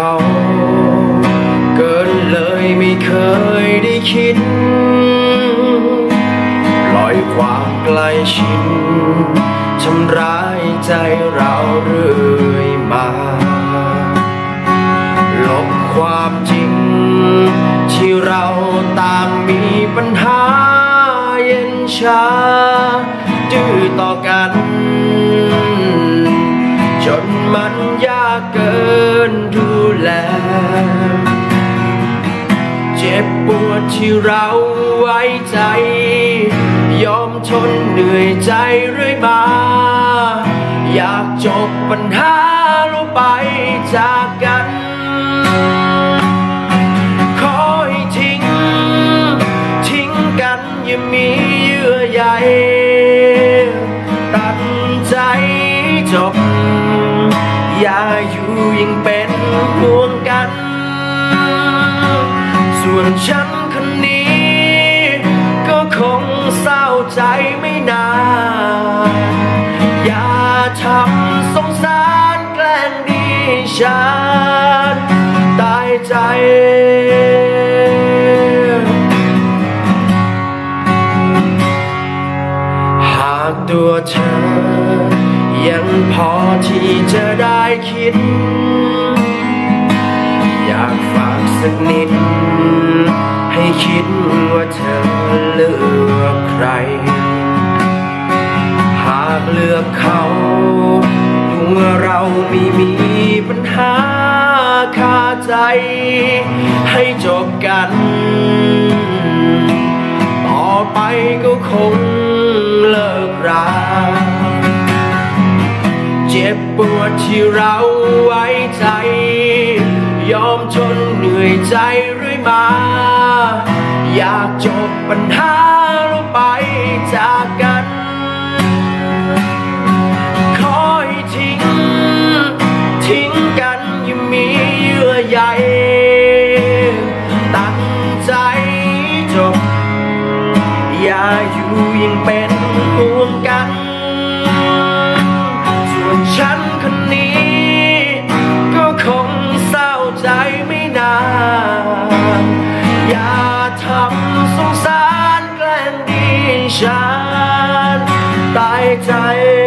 เขาเกินเลยไม่เคยได้คิด ปล่อยความใกล้ชิดทำร้ายใจเราเรื่อยมา ลบความจริง แลเจ็บปวดที่เราไว้ใจ ยอมทนเหนื่อยใจเรื่อยมา อยากจบปัญหาลงไปจากกัน ขอให้ทิ้ง ทิ้งกันอย่ามีเยื่อใยตัดใจจบ อย่าอยู่ยังเป็น ฉันคนนี้ ก็คงเศร้าใจไม่นาน อย่าทำสงสารแกล้งดีฉันตายใจหากตัวเธอ ยังพอที่จะได้คิด อยากฝากสักนิด คิดว่าเธอเลือกใคร หากเลือกเขาตัวเราไม่มีปัญหาคาใจ ให้จบกัน ต่อไปก็คงเลิกราเจ็บปวดที่เราไว้ใจ ยอมทนเหนื่อยใจเรื่อยมา อยากจบปัญหาลงไปจากกัน ขอให้ทิ้ง ทิ้งกันอย่ามีเยื่อใย time.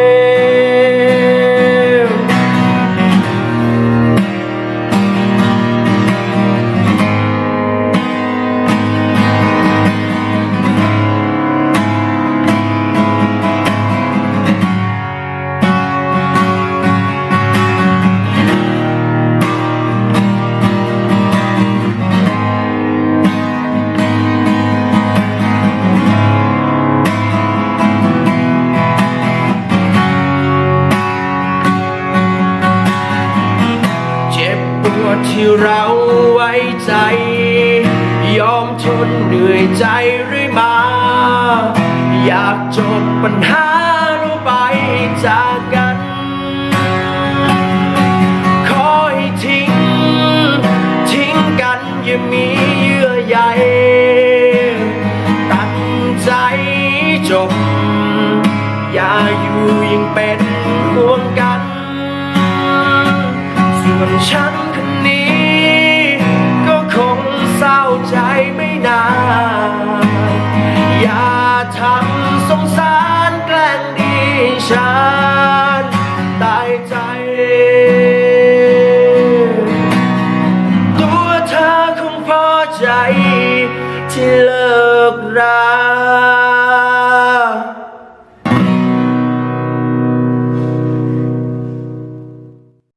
ตายใจเจ็บปวดที่เราไว้ใจ ยอมทนเหนื่อยใจเรื่อยมา อยากจบปัญหาลงไปจากกัน ขอให้ทิ้ง ทิ้งกันอย่ามีเยื่อใยตั้งใจจบ อย่าอยู่ยังเป็นห่วงกัน ส่วนฉัน ใจไม่นานอย่าทำสงสารแกล้งดีฉันตายใจ ตัวเธอคงพอใจที่เลิกรา